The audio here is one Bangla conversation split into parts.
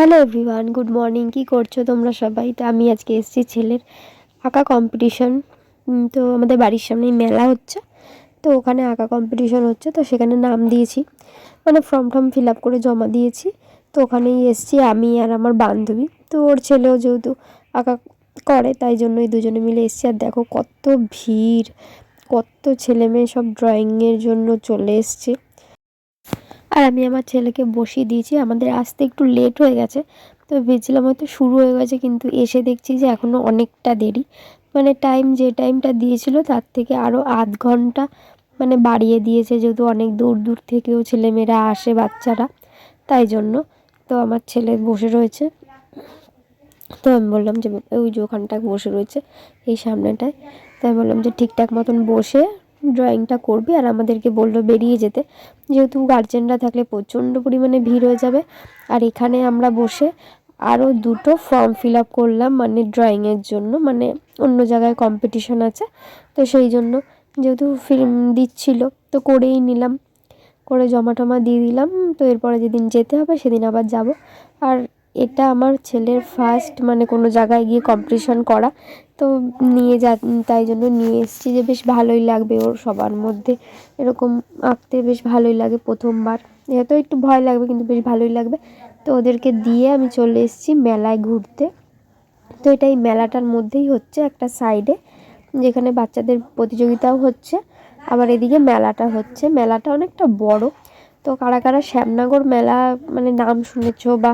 হ্যালো এভরিওয়ান গুড মর্নিং কী করছ তোমরা সবাই? তো আমি আজকে এসেছি ছেলের আঁকা কম্পিটিশন তো আমাদের বাড়ির সামনেই মেলা হচ্ছে। তো ওখানে আঁকা কম্পিটিশন হচ্ছে, তো সেখানে নাম দিয়েছি। মানে ফর্ম টর্ম ফিল আপ করে জমা দিয়েছি। তো ওখানেই এসেছি আমি আর আমার বান্ধবী। তো ওর ছেলেও যেহেতু আঁকা করে, তাই জন্যই দুজনে মিলে এসেছি। আর দেখো কত ভিড়, কত ছেলে মেয়ে সব ড্রয়িংয়ের জন্য চলে এসছে। আর আমি আমার ছেলেকে বসিয়ে দিয়েছি। আমাদের আসতে একটু লেট হয়ে গেছে। তো ভেবেছিলাম হয়তো শুরু হয়ে গেছে, কিন্তু এসে দেখছি যে এখনও অনেকটা দেরি। মানে টাইম যে টাইমটা দিয়েছিল, তার থেকে আরও আধ ঘণ্টা মানে বাড়িয়ে দিয়েছে, যেহেতু অনেক দূর দূর থেকেও ছেলেমেয়েরা আসে, বাচ্চারা। তাই জন্য তো আমার ছেলে বসে রয়েছে। তো আমি বললাম যে, ওই যে ওখানটায় বসে রয়েছে, এই সামনেটায়। তো আমি বললাম যে, ঠিকঠাক মতন বসে ড্রয়িংটা করবি আর আমাদেরকে বলল বেরিয়ে যেতে। যেহেতু গার্জেনরা থাকলে প্রচণ্ড পরিমাণে ভিড় হয়ে যাবে। আর এখানে আমরা বসে আরও দুটো ফর্ম ফিল আপ করলাম মানে ড্রয়িংয়ের জন্য মানে অন্য জায়গায় কম্পিটিশন আছে। তো সেই জন্য যেহেতু ফিল্ম দিচ্ছিল, তো করেই নিলাম। করে জমা টমা দিয়ে দিলাম, তো এরপরে যেদিন যেতে হবে সেদিন আবার যাব। আর এটা আমার ছেলের ফার্স্ট মানে কোনো জায়গায় গিয়ে কম্পিটিশন করা। তো নিয়ে যা, তাই জন্য নিয়ে এসেছি যে বেশ ভালোই লাগবে ওর সবার মধ্যে। এরকম আঁকতে বেশ ভালোই লাগে প্রথমবার। এত একটু ভয় লাগবে কিন্তু বেশ ভালোই লাগবে। তো ওদেরকে দিয়ে আমি চলে এসেছি মেলায় ঘুরতে। তো এটা এই মেলাটার মধ্যেই হচ্ছে একটা সাইডে, যেখানে বাচ্চাদের প্রতিযোগিতাও হচ্ছে। আবার এদিকে মেলাটা হচ্ছে। মেলাটা অনেকটা বড়। তো কারা কারা শ্যামনগর মেলা মানে নাম শুনেছো বা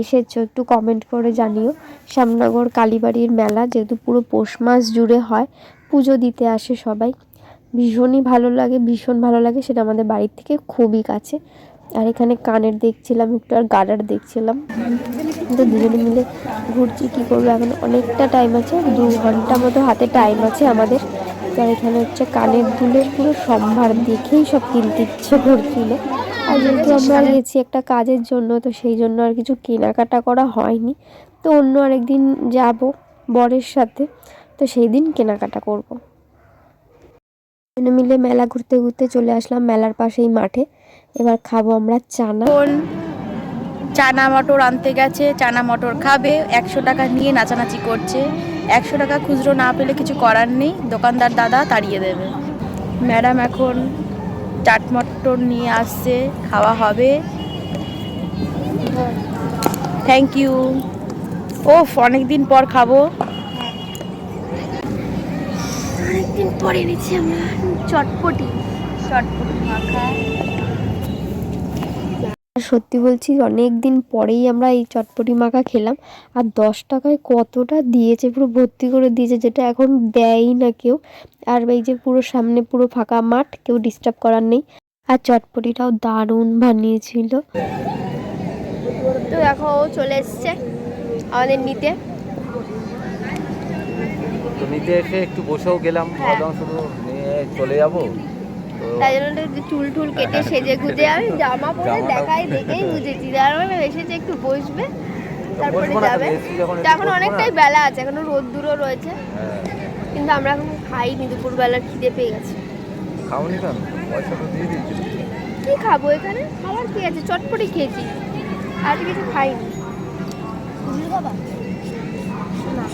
এসেছ একটু কমেন্ট করে জানিও। শ্যামনগর কালীবাড়ির মেলা যেহেতু পুরো পৌষ মাস জুড়ে হয়, পুজো দিতে আসে সবাই। ভীষণই ভালো লাগে, ভীষণ ভালো লাগে, সেটা আমাদের বাড়ির থেকে খুবই কাছে। আর এখানে কানের দেখছিলাম, একটু আর গাডার দেখছিলাম। তো দুজনে মিলে ঘুরছি, কী করব এখন? অনেকটা টাইম আছে, দু ঘণ্টা মতো হাতে টাইম আছে আমাদের। আর এখানে হচ্ছে কানের দুলের পুরো সম্ভার দেখেই সব কিনতে ইচ্ছে করছিল। আর যেহেতু আমরা গেছি একটা কাজের জন্য তো সেই জন্য আর কিছু কেনাকাটা করা হয়নি। তো অন্য আরেকদিন যাব বরের সাথে তো সেই দিন কেনাকাটা করব। মিলে মেলা ঘুরতে ঘুরতে চলে আসলাম মেলার পাশেই মাঠে। এবার খাব আমরা চানা। চানা মটর আনতে গেছে চানা মটর খাবে একশো টাকা নিয়ে নাচানাচি করছে। একশো টাকা খুচরো না পেলে কিছু করার নেই দোকানদার দাদা তাড়িয়ে দেবে। ম্যাডাম এখন চাট মটর নিয়ে আসছে খাওয়া হবে। থ্যাংক ইউ ওফ অনেক দিন পর খাব। অনেকদিন পরে এনেছি আমরা। চটপটি। চটপটি মাখা। সত্যি বলছি অনেক দিন পরেই আমরা এই চটপটি মাখা খেলাম। আর দশ টাকায় কতটা দিয়েছে পুরো ভর্তি করে দিয়েছে যেটা এখন দেয়ই না কেউ। আর এই যে পুরো সামনে পুরো ফাঁকা মাঠ কেউ ডিস্টার্ব করার নেই। আর চটপটিটাও দারুণ বানিয়েছিল। তো দেখো ও চলে এসছে আমাদের নিতে। তো নিতে এসে একটু বসেও গেলাম হ্যাঁ। ভাবলাম শুধু নিয়ে চলে যাব। তাই জন্য চুল টুল কেটে সেজে গুজে আমি জামা পরে দেখাই দেখেই বুঝেছি। তার মানে এসেছে একটু বসবে তারপরে যাবে। এখন অনেকটাই বেলা আছে এখনও রোদ্দুরও রয়েছে। হ্যাঁ, কিন্তু আমরা এখন খাইনি দুপুরবেলা খিদে পেয়ে গেছে। খাওনি কেন? পয়সা তো দিয়ে দিয়েছি। কি খাব এখানে? খাবার কি আছে? চটপটি খেয়েছি। আর কিছু খাইনি। বাবা? না।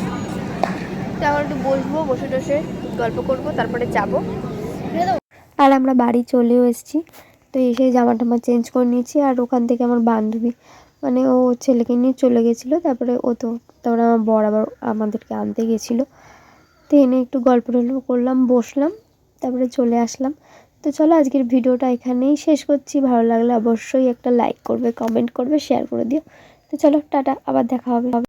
তো এখন একটু বসবো বসে টসে গল্প করব তারপরে যাব। আর আমরা বাড়ি চলেও এসেছি। তো এসে জামা টামা চেঞ্জ করে নিয়েছি আর ওখান থেকে আমার বান্ধবী মানে ও ছেলেকে নিয়ে চলে গেছিল। তারপরে ও তো, তারপরে আমার বর আবার আমাদেরকে আনতে গেছিল। তো এনে একটু গল্প টল্প করলাম, বসলাম, তারপরে চলে আসলাম। তো চলো আজকের ভিডিওটা এখানেই শেষ করছি। ভালো লাগলে অবশ্যই একটা লাইক করবে কমেন্ট করবে শেয়ার করে দিও। তো চলো, টাটা, আবার দেখা হবে।